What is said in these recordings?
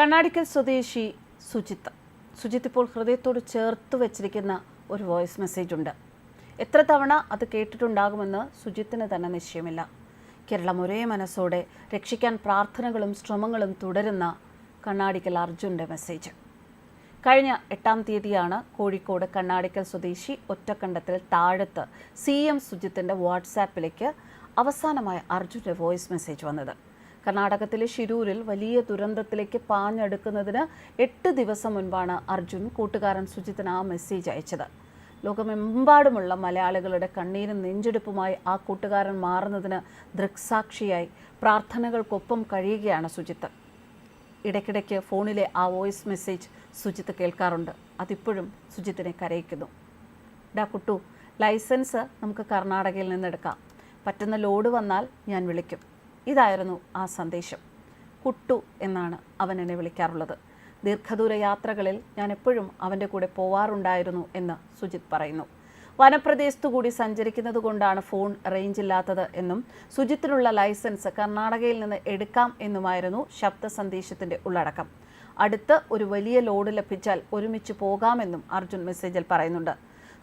കണ്ണാടിക്കൽ സ്വദേശി സുജിത്ത്. സുജിത്ത് ഇപ്പോൾ ഹൃദയത്തോട് ചേർത്ത് വെച്ചിരിക്കുന്ന ഒരു വോയിസ് മെസ്സേജ് ഉണ്ട്. എത്ര തവണ അത് കേട്ടിട്ടുണ്ടാകുമെന്ന് സുജിത്തിന് തന്നെ നിശ്ചയമില്ല. കേരളം ഒരേ മനസ്സോടെ രക്ഷിക്കാൻ പ്രാർത്ഥനകളും ശ്രമങ്ങളും തുടരുന്ന കണ്ണാടിക്കൽ അർജുന്റെ മെസ്സേജ്. കഴിഞ്ഞ എട്ടാം തീയതിയാണ് കോഴിക്കോട് കണ്ണാടിക്കൽ സ്വദേശി ഒറ്റക്കണ്ടത്തിൽ താഴത്ത് സി എം സുജിത്തിന്റെ വാട്സാപ്പിലേക്ക് അവസാനമായ അർജുന്റെ വോയിസ് മെസ്സേജ് വന്നത്. കർണാടകത്തിലെ ഷിരൂരിൽ വലിയ ദുരന്തത്തിലേക്ക് പാഞ്ഞെടുക്കുന്നതിന് എട്ട് ദിവസം മുൻപാണ് അർജുൻ കൂട്ടുകാരൻ സുജിത്തിന് ആ മെസ്സേജ് അയച്ചത്. ലോകമെമ്പാടുമുള്ള മലയാളികളുടെ കണ്ണീരും നെഞ്ചെടുപ്പുമായി ആ കൂട്ടുകാരൻ മാറുന്നതിന് ദൃക്സാക്ഷിയായി പ്രാർത്ഥനകൾക്കൊപ്പം കഴിയുകയാണ് സുജിത്ത്. ഇടയ്ക്കിടയ്ക്ക് ഫോണിലെ ആ വോയിസ് മെസ്സേജ് സുജിത്ത് കേൾക്കാറുണ്ട്. അതിപ്പോഴും സുജിത്തിനെ കരയിക്കുന്നു. ഡാ കുട്ടു ലൈസൻസ് നമുക്ക് കർണാടകയിൽ നിന്നെടുക്കാം. പറ്റുന്ന ലോഡ് വന്നാൽ ഞാൻ വിളിക്കും. ഇതായിരുന്നു ആ സന്ദേശം. കുട്ടു എന്നാണ് അവൻ എന്നെ വിളിക്കാറുള്ളത്. ദീർഘദൂര യാത്രകളിൽ ഞാൻ എപ്പോഴും അവന്റെ കൂടെ പോവാറുണ്ടായിരുന്നു എന്ന് സുജിത് പറയുന്നു. വനപ്രദേശത്തു കൂടി സഞ്ചരിക്കുന്നത് കൊണ്ടാണ് ഫോൺ റേഞ്ച് ഇല്ലാത്തത് എന്നും സുജിത്തിനുള്ള ലൈസൻസ് കർണാടകയിൽ നിന്ന് എടുക്കാം എന്നുമായിരുന്നു ശബ്ദ സന്ദേശത്തിന്റെ ഉള്ളടക്കം. അടുത്ത് ഒരു വലിയ ലോഡ് ലഭിച്ചാൽ ഒരുമിച്ച് പോകാമെന്നും അർജുൻ മെസ്സേജിൽ പറയുന്നുണ്ട്.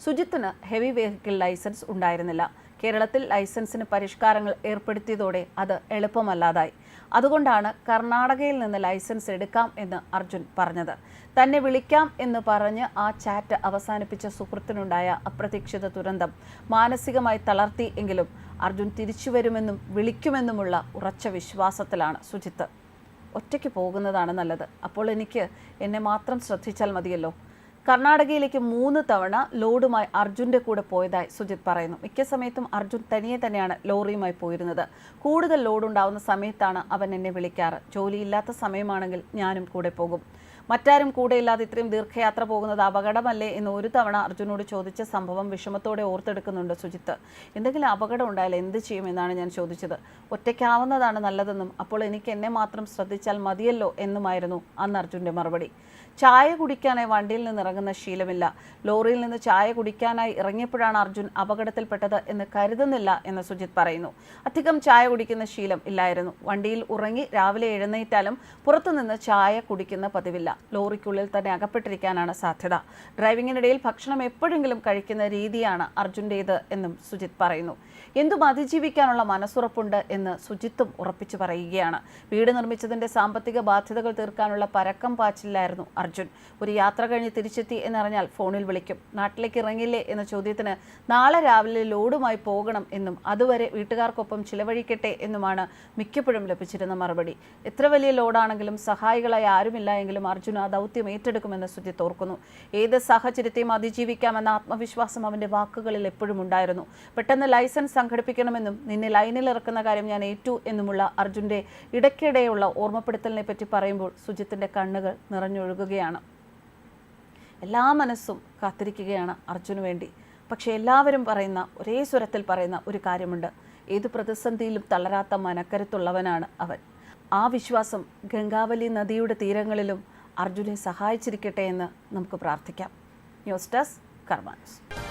സുജിത്തിന് ഹെവി വെഹിക്കിൾ ലൈസൻസ് ഉണ്ടായിരുന്നില്ല. കേരളത്തിൽ ലൈസൻസിന് പരിഷ്കാരങ്ങൾ ഏർപ്പെടുത്തിയതോടെ അത് എളുപ്പമല്ലാതായി. അതുകൊണ്ടാണ് കർണാടകയിൽ നിന്ന് ലൈസൻസ് എടുക്കാം എന്ന് അർജുൻ പറഞ്ഞത്. തന്നെ വിളിക്കാം എന്ന് പറഞ്ഞ് ആ ചാറ്റ് അവസാനിപ്പിച്ച സുഹൃത്തിനുണ്ടായ അപ്രതീക്ഷിത ദുരന്തം മാനസികമായി തളർത്തി എങ്കിലും അർജുൻ തിരിച്ചു വരുമെന്നും വിളിക്കുമെന്നുമുള്ള ഉറച്ച വിശ്വാസത്തിലാണ് സുജിത്ത്. ഒറ്റയ്ക്ക് പോകുന്നതാണ് നല്ലത്. അപ്പോൾ എനിക്ക് എന്നെ മാത്രം ശ്രദ്ധിച്ചാൽ മതിയല്ലോ. കർണാടകയിലേക്ക് മൂന്ന് തവണ ലോഡുമായി അർജുന്റെ കൂടെ പോയതായി സുജിത് പറയുന്നു. മിക്ക സമയത്തും അർജുൻ തനിയെ തന്നെയാണ് ലോറിയുമായി പോയിരുന്നത്. കൂടുതൽ ലോഡ് ഉണ്ടാവുന്ന സമയത്താണ് അവൻ എന്നെ വിളിക്കാറ്. ജോലിയില്ലാത്ത സമയമാണെങ്കിൽ ഞാനും കൂടെ പോകും. മറ്റാരും കൂടെയില്ലാതെ ഇത്രയും ദീർഘയാത്ര പോകുന്നത് അപകടമല്ലേ എന്ന് ഒരു തവണ അർജുനോട് ചോദിച്ച സംഭവം വിഷമത്തോടെ ഓർത്തെടുക്കുന്നുണ്ട് സുജിത്ത്. എന്തെങ്കിലും അപകടം ഉണ്ടായാൽ എന്ത് ചെയ്യുമെന്നാണ് ഞാൻ ചോദിച്ചത്. ഒറ്റയ്ക്കാവുന്നതാണ് നല്ലതെന്നും അപ്പോൾ എനിക്ക് എന്നെ മാത്രം ശ്രദ്ധിച്ചാൽ മതിയല്ലോ എന്നുമായിരുന്നു അന്ന് അർജുന്റെ മറുപടി. ചായ കുടിക്കാനായി വണ്ടിയിൽ നിന്ന് ഇറങ്ങുന്ന ശീലമില്ല. ലോറിയിൽ നിന്ന് ചായ കുടിക്കാനായി ഇറങ്ങിയപ്പോഴാണ് അർജുൻ അപകടത്തിൽപ്പെട്ടത് എന്ന് കരുതുന്നില്ല എന്ന് സുജിത് പറയുന്നു. അധികം ചായ കുടിക്കുന്ന ശീലം ഇല്ലായിരുന്നു. വണ്ടിയിൽ ഉറങ്ങി രാവിലെ എഴുന്നേറ്റാലും പുറത്തുനിന്ന് ചായ കുടിക്കുന്ന പതിവില്ല. ലോറിക്കുള്ളിൽ തന്നെ അകപ്പെട്ടിരിക്കാനാണ് സാധ്യത. ഡ്രൈവിങ്ങിനിടയിൽ ഭക്ഷണം എപ്പോഴെങ്കിലും കഴിക്കുന്ന രീതിയാണ് അർജുന്റേത് എന്നും സുജിത് പറയുന്നു. എന്തും അതിജീവിക്കാനുള്ള മനസ്സുറപ്പുണ്ട് എന്ന് സുജിത്തും ഉറപ്പിച്ചു പറയുകയാണ്. വീട് നിർമ്മിച്ചതിന്റെ സാമ്പത്തിക ബാധ്യതകൾ തീർക്കാനുള്ള പരക്കം പാച്ചിലായിരുന്നു അർജുൻ. ഒരു യാത്ര കഴിഞ്ഞ് തിരിച്ചെത്തി എന്നറിഞ്ഞാൽ ഫോണിൽ വിളിക്കും. നാട്ടിലേക്ക് ഇറങ്ങില്ലേ എന്ന ചോദ്യത്തിന് നാളെ രാവിലെ ലോഡുമായി പോകണം എന്നും അതുവരെ വീട്ടുകാർക്കൊപ്പം ചിലവഴിക്കട്ടെ എന്നുമാണ് മിക്കപ്പോഴും ലഭിച്ചിരുന്ന മറുപടി. എത്ര വലിയ ലോഡാണെങ്കിലും സഹായികളായി ആരുമില്ല എങ്കിലും അർജുന ദൗത്യം ഏറ്റെടുക്കുമെന്ന് സുജിത്ത് തോർക്കുന്നു. ഏത് സാഹചര്യത്തെയും അതിജീവിക്കാമെന്ന ആത്മവിശ്വാസം അവന്റെ വാക്കുകളിൽ എപ്പോഴും ഉണ്ടായിരുന്നു. പെട്ടെന്ന് ലൈസൻസ് സംഘടിപ്പിക്കണമെന്നും നിന്നെ ലൈനിൽ ഇറക്കുന്ന കാര്യം ഞാൻ ഏറ്റു എന്നുമുള്ള അർജുന്റെ ഇടയ്ക്കിടെയുള്ള ഓർമ്മപ്പെടുത്തലിനെ പറ്റി പറയുമ്പോൾ സുജിത്തിന്റെ കണ്ണുകൾ നിറഞ്ഞൊഴുകുകയാണ്. എല്ലാ മനസ്സും കാത്തിരിക്കുകയാണ് അർജുന് വേണ്ടി. പക്ഷേ എല്ലാവരും പറയുന്ന ഒരേ സ്വരത്തിൽ പറയുന്ന ഒരു കാര്യമുണ്ട്. ഏത് പ്രതിസന്ധിയിലും തളരാത്ത മനക്കരുത്തുള്ളവനാണ് അവൻ. ആ വിശ്വാസം ഗംഗാവലി നദിയുടെ തീരങ്ങളിലും അർജുനെ സഹായിച്ചിരിക്കട്ടെ എന്ന് നമുക്ക് പ്രാർത്ഥിക്കാം. News desk കർമാനസ്.